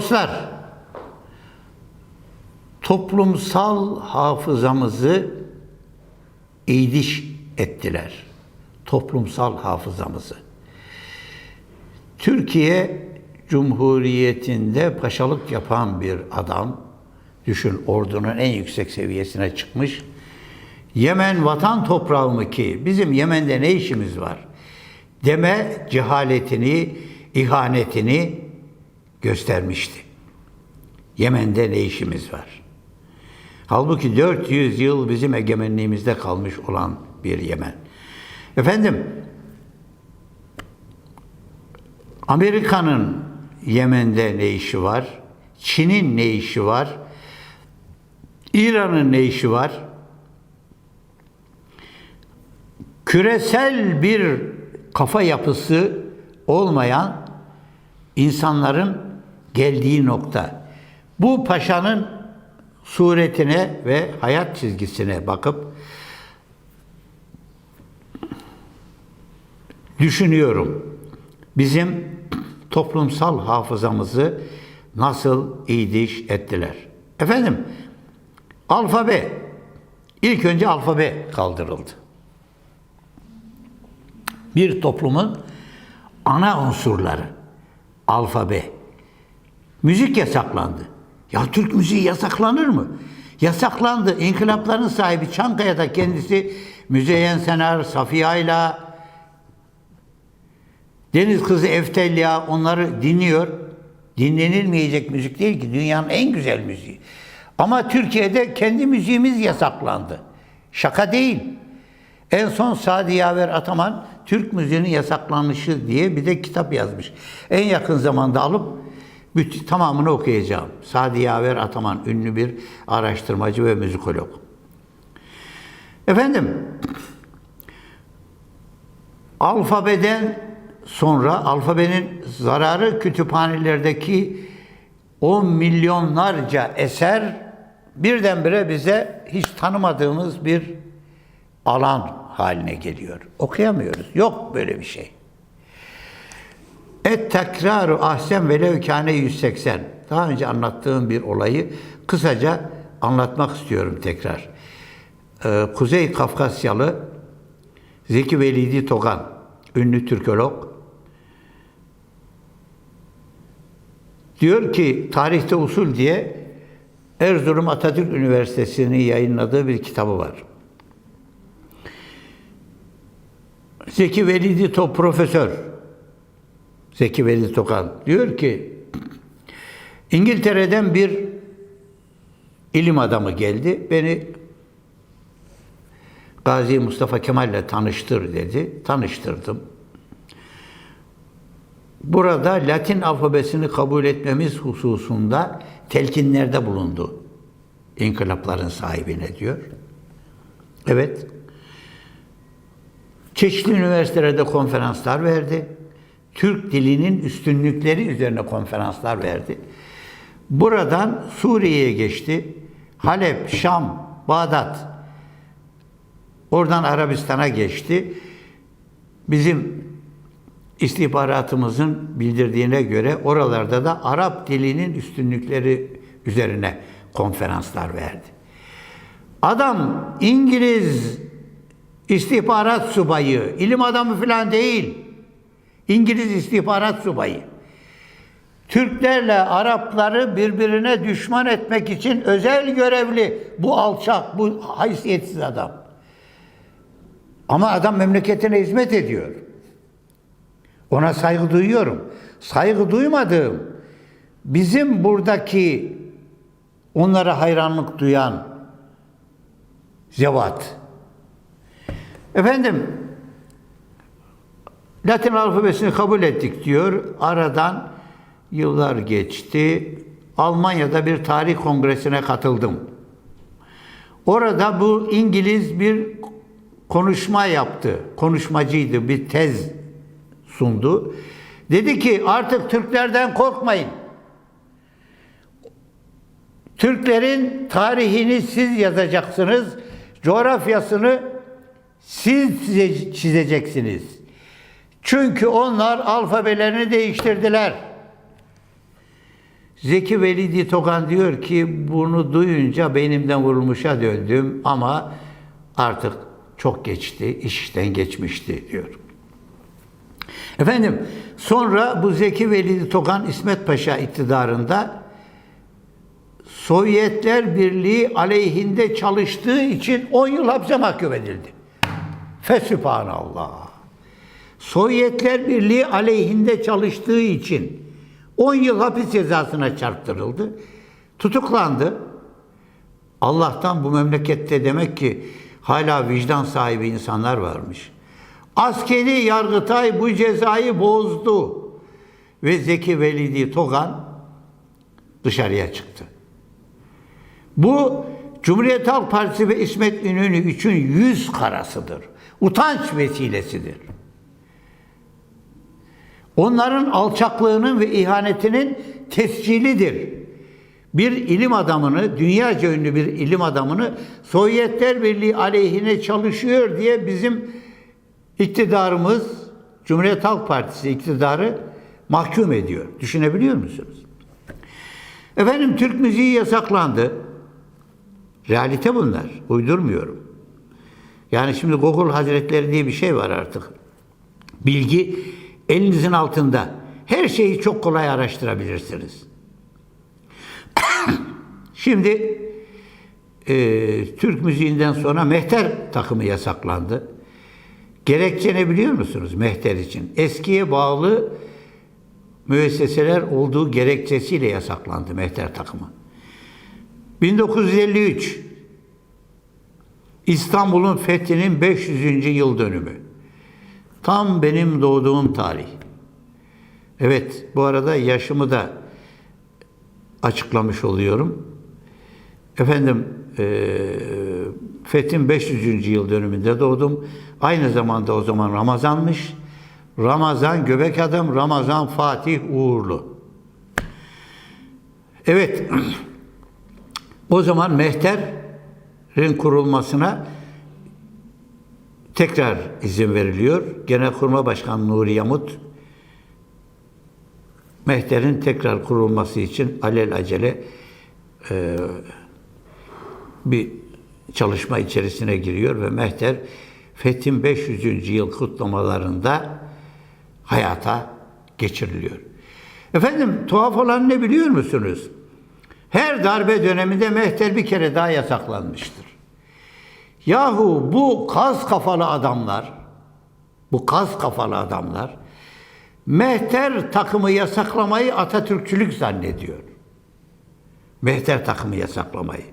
Dostlar, toplumsal hafızamızı iydiş ettiler. Toplumsal hafızamızı. Türkiye Cumhuriyeti'nde paşalık yapan bir adam, düşün ordunun en yüksek seviyesine çıkmış. Yemen vatan toprağı mı ki bizim Yemen'de ne işimiz var? Deme cehaletini, ihanetini göstermişti. Yemen'de ne işimiz var? Halbuki 400 yıl bizim egemenliğimizde kalmış olan bir Yemen. Efendim, Amerika'nın Yemen'de ne işi var? Çin'in ne işi var? İran'ın ne işi var? Küresel bir kafa yapısı olmayan insanların geldiği nokta. Bu paşanın suretine ve hayat çizgisine bakıp düşünüyorum. Bizim toplumsal hafızamızı nasıl iydiş ettiler. Efendim, alfabe, ilk önce alfabe kaldırıldı. Bir toplumun ana unsurları, alfabe. Müzik yasaklandı. Ya Türk müziği yasaklanır mı? Yasaklandı. İnkılapların sahibi Çankaya'da kendisi Müzeyyen Senar, Safiye Ayla, Deniz Kızı Eftelya onları dinliyor. Dinlenilmeyecek müzik değil ki dünyanın en güzel müziği. Ama Türkiye'de kendi müziğimiz yasaklandı. Şaka değil. En son Sadi Yaver Ataman Türk müziğinin yasaklanışı diye bir de kitap yazmış. En yakın zamanda alıp bütün, tamamını okuyacağım. Sadi Yaver Ataman ünlü bir araştırmacı ve müzikolog. Efendim, alfabeden sonra alfabenin zararı kütüphanelerdeki 10 milyonlarca eser birdenbire bize hiç tanımadığımız bir alan haline geliyor. Okuyamıyoruz. Yok böyle bir şey. Et tekraru ahsen velev kâne 180. Daha önce anlattığım bir olayı kısaca anlatmak istiyorum tekrar. Ee, Kuzey Kafkasyalı Zeki Velidi Togan, ünlü Türkolog, diyor ki tarihte usul diye Erzurum Atatürk Üniversitesi'nin yayınladığı bir kitabı var. Zeki Velidi Top profesör Zeki Velidi Tokan diyor ki İngiltere'den bir ilim adamı geldi. Beni Gazi Mustafa Kemal ile tanıştır dedi. Tanıştırdım. Burada Latin alfabesini kabul etmemiz hususunda telkinlerde bulundu. İnkılapların sahibine diyor. Evet. Çeşitli üniversitelerde konferanslar verdi. Türk dilinin üstünlükleri üzerine konferanslar verdi. Buradan Suriye'ye geçti. Halep, Şam, Bağdat. Oradan Arabistan'a geçti. Bizim istihbaratımızın bildirdiğine göre oralarda da Arap dilinin üstünlükleri üzerine konferanslar verdi. Adam İngiliz istihbarat subayı, ilim adamı falan değil. İngiliz istihbarat subayı. Türklerle Arapları birbirine düşman etmek için özel görevli bu alçak, bu haysiyetsiz adam. Ama adam memleketine hizmet ediyor. Ona saygı duyuyorum. Saygı duymadığım bizim buradaki onlara hayranlık duyan zevat. Efendim Latin alfabesini kabul ettik diyor. Aradan yıllar geçti. Almanya'da bir tarih kongresine katıldım. Orada bu İngiliz bir konuşma yaptı. Konuşmacıydı, bir tez sundu. Dedi ki artık Türklerden korkmayın. Türklerin tarihini siz yazacaksınız. Coğrafyasını siz çizeceksiniz. Çünkü onlar alfabelerini değiştirdiler. Zeki Velidi Tokan diyor ki bunu duyunca beynimden vurulmuşa döndüm ama artık çok geçti, iş işten geçmişti diyor. Efendim sonra bu Zeki Velidi Tokan İsmet Paşa iktidarında Sovyetler Birliği aleyhinde çalıştığı için 10 yıl hapse mahkum edildi. Fesübhanallah. Sovyetler Birliği aleyhinde çalıştığı için 10 yıl hapis cezasına çarptırıldı. Tutuklandı. Allah'tan bu memlekette demek ki hala vicdan sahibi insanlar varmış. Askeri yargıtay bu cezayı bozdu. Ve Zeki Velidi Togan dışarıya çıktı. Bu Cumhuriyet Halk Partisi ve İsmet İnönü için yüz karasıdır. Utanç vesilesidir. Onların alçaklığının ve ihanetinin tescilidir. Bir ilim adamını, dünyaca ünlü bir ilim adamını Sovyetler Birliği aleyhine çalışıyor diye bizim iktidarımız, Cumhuriyet Halk Partisi iktidarı mahkum ediyor. Düşünebiliyor musunuz? Efendim Türk müziği yasaklandı. Realite bunlar. Uydurmuyorum. Yani şimdi Google Hazretleri diye bir şey var artık. Bilgi elinizin altında. Her şeyi çok kolay araştırabilirsiniz. Şimdi e, Türk müziğinden sonra mehter takımı yasaklandı. Gerekçe ne biliyor musunuz mehter için? Eskiye bağlı müesseseler olduğu gerekçesiyle yasaklandı mehter takımı. 1953 İstanbul'un fethinin 500. yıl dönümü. Tam benim doğduğum tarih. Evet, bu arada yaşımı da açıklamış oluyorum. Efendim, e, Fethin 500. yıl dönümünde doğdum. Aynı zamanda o zaman Ramazanmış. Ramazan göbek adam, Ramazan Fatih Uğurlu. Evet, o zaman Mehter'in kurulmasına tekrar izin veriliyor. Genelkurmay Başkanı Nuri Yamut Mehter'in tekrar kurulması için alel acele e, bir çalışma içerisine giriyor ve Mehter Fethin 500. yıl kutlamalarında hayata geçiriliyor. Efendim tuhaf olan ne biliyor musunuz? Her darbe döneminde mehter bir kere daha yasaklanmıştır. Yahu bu kaz kafalı adamlar, bu kaz kafalı adamlar mehter takımı yasaklamayı Atatürkçülük zannediyor. Mehter takımı yasaklamayı.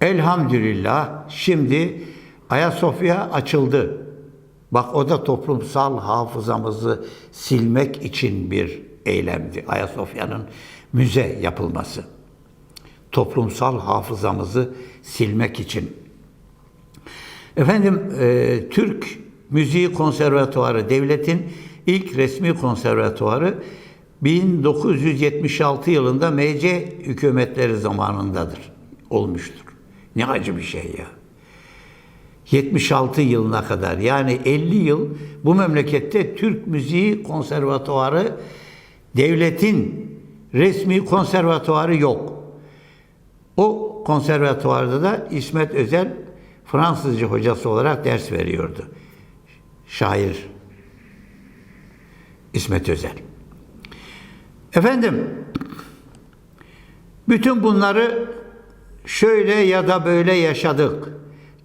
Elhamdülillah şimdi Ayasofya açıldı. Bak o da toplumsal hafızamızı silmek için bir eylemdi. Ayasofya'nın müze yapılması. Toplumsal hafızamızı silmek için. Efendim, e, Türk Müziği Konservatuarı devletin ilk resmi konservatuarı 1976 yılında MC hükümetleri zamanındadır, olmuştur. Ne acı bir şey ya. 76 yılına kadar yani 50 yıl bu memlekette Türk Müziği Konservatuarı devletin resmi konservatuarı yok. O konservatuvarda da İsmet Özel Fransızca hocası olarak ders veriyordu. Şair İsmet Özel. Efendim, bütün bunları şöyle ya da böyle yaşadık.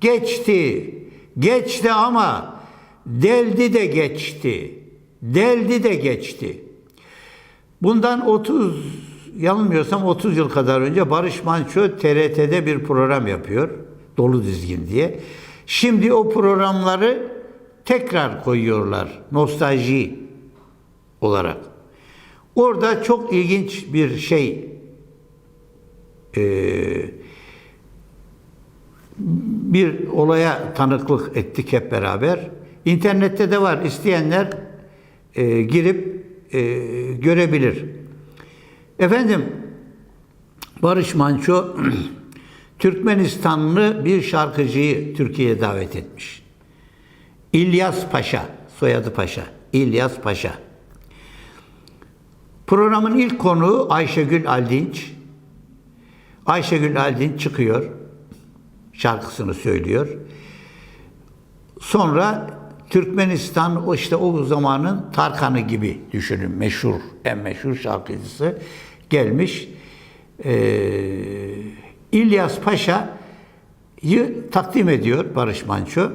Geçti, geçti ama deldi de geçti. Deldi de geçti. Bundan 30 yanılmıyorsam 30 yıl kadar önce Barış Manço TRT'de bir program yapıyor. Dolu dizgin diye. Şimdi o programları tekrar koyuyorlar. Nostalji olarak. Orada çok ilginç bir şey e, bir olaya tanıklık ettik hep beraber. İnternette de var. İsteyenler e, girip e, görebilir. Efendim Barış Manço Türkmenistanlı bir şarkıcıyı Türkiye'ye davet etmiş. İlyas Paşa, soyadı Paşa. İlyas Paşa. Programın ilk konuğu Ayşegül Aldinç. Ayşegül Aldinç çıkıyor. Şarkısını söylüyor. Sonra Türkmenistan işte o zamanın Tarkan'ı gibi düşünün meşhur en meşhur şarkıcısı gelmiş. Ee, İlyas Paşa'yı takdim ediyor Barış Manço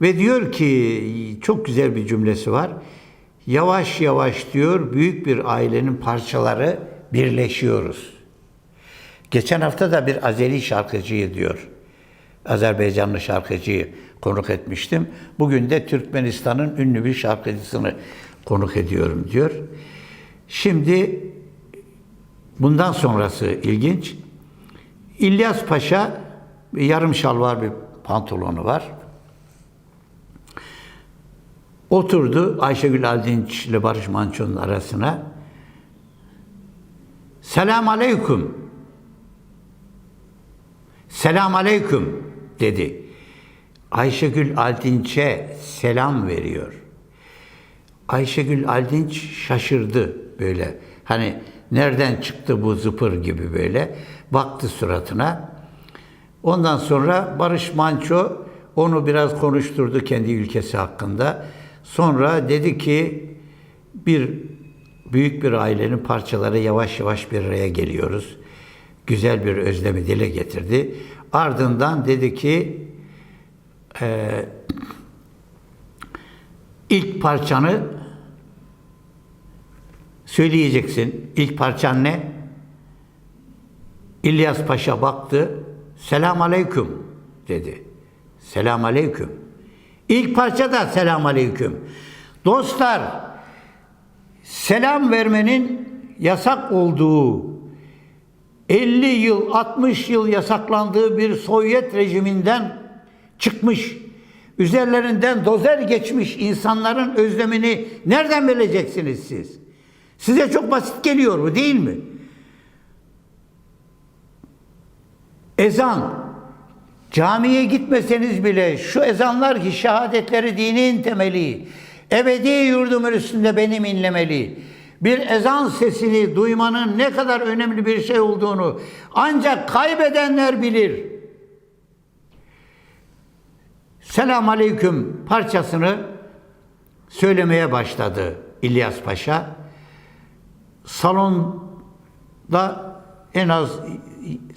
ve diyor ki çok güzel bir cümlesi var. Yavaş yavaş diyor büyük bir ailenin parçaları birleşiyoruz. Geçen hafta da bir Azeri şarkıcıyı diyor. Azerbaycanlı şarkıcıyı konuk etmiştim. Bugün de Türkmenistan'ın ünlü bir şarkıcısını konuk ediyorum diyor. Şimdi bundan sonrası ilginç. İlyas Paşa yarım şalvar bir pantolonu var. Oturdu Ayşegül Aldinç ile Barış Manço'nun arasına. Selam aleyküm. Selam aleyküm dedi. Ayşegül Aldinç'e selam veriyor. Ayşegül Aldinç şaşırdı böyle. Hani nereden çıktı bu zıpır gibi böyle. Baktı suratına. Ondan sonra Barış Manço onu biraz konuşturdu kendi ülkesi hakkında. Sonra dedi ki bir büyük bir ailenin parçaları yavaş yavaş bir araya geliyoruz. Güzel bir özlemi dile getirdi. Ardından dedi ki e, ilk parçanı söyleyeceksin. İlk parçan ne? İlyas Paşa baktı. Selam aleyküm dedi. Selam aleyküm. İlk parça da selam aleyküm. Dostlar, selam vermenin yasak olduğu 50 yıl, 60 yıl yasaklandığı bir Sovyet rejiminden çıkmış, üzerlerinden dozer geçmiş insanların özlemini nereden bileceksiniz siz? Size çok basit geliyor bu değil mi? Ezan, camiye gitmeseniz bile şu ezanlar ki şehadetleri dinin temeli, ebedi yurdumun üstünde benim inlemeli. Bir ezan sesini duymanın ne kadar önemli bir şey olduğunu ancak kaybedenler bilir. Selam aleyküm parçasını söylemeye başladı İlyas Paşa. Salonda en az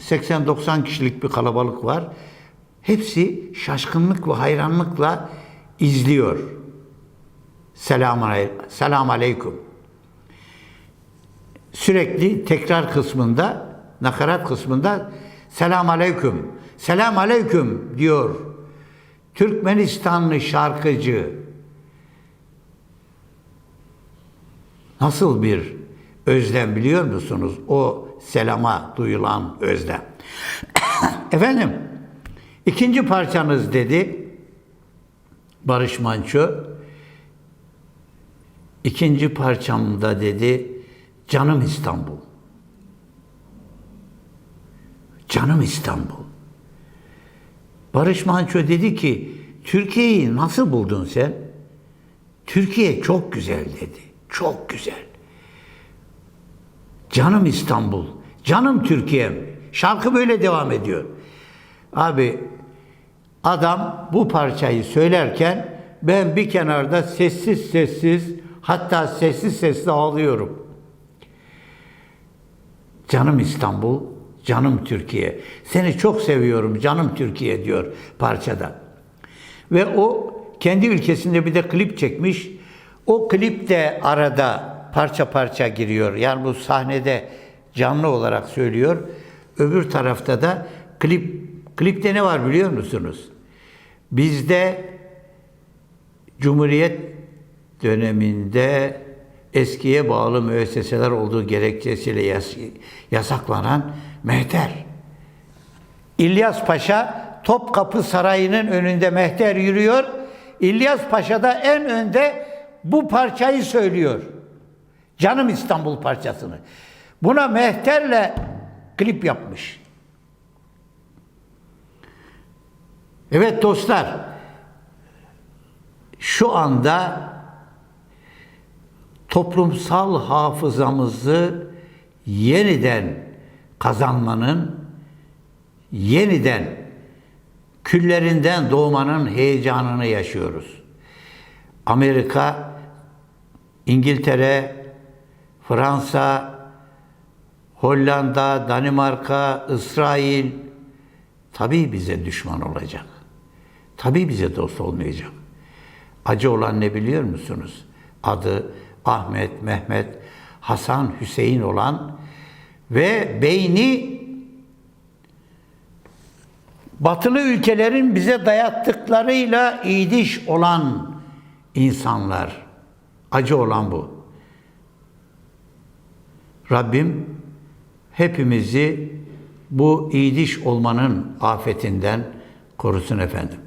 80-90 kişilik bir kalabalık var. Hepsi şaşkınlık ve hayranlıkla izliyor. Selam, aleyküm. Sürekli tekrar kısmında, nakarat kısmında selam aleyküm, selam aleyküm diyor. Türkmenistanlı şarkıcı nasıl bir özlem biliyor musunuz? O selama duyulan özlem. Efendim, ikinci parçanız dedi Barış Manço. İkinci parçamda dedi Canım İstanbul. Canım İstanbul. Barış Manço dedi ki Türkiye'yi nasıl buldun sen? Türkiye çok güzel dedi. Çok güzel. Canım İstanbul, canım Türkiye'm. Şarkı böyle devam ediyor. Abi adam bu parçayı söylerken ben bir kenarda sessiz sessiz hatta sessiz sessiz ağlıyorum. Canım İstanbul, canım Türkiye. Seni çok seviyorum canım Türkiye diyor parçada. Ve o kendi ülkesinde bir de klip çekmiş. O klip de arada parça parça giriyor. Yani bu sahnede canlı olarak söylüyor. Öbür tarafta da klip klipte ne var biliyor musunuz? Bizde Cumhuriyet döneminde eskiye bağlı müesseseler olduğu gerekçesiyle yas yasaklanan mehter. İlyas Paşa Topkapı Sarayı'nın önünde mehter yürüyor. İlyas Paşa da en önde bu parçayı söylüyor. Canım İstanbul parçasını. Buna mehterle klip yapmış. Evet dostlar, şu anda toplumsal hafızamızı yeniden kazanmanın, yeniden küllerinden doğmanın heyecanını yaşıyoruz. Amerika, İngiltere, Fransa, Hollanda, Danimarka, İsrail tabii bize düşman olacak. Tabii bize dost olmayacak. Acı olan ne biliyor musunuz? Adı Ahmet, Mehmet, Hasan, Hüseyin olan ve beyni batılı ülkelerin bize dayattıklarıyla iyiliş olan insanlar. Acı olan bu. Rabbim hepimizi bu iyiliş olmanın afetinden korusun efendim.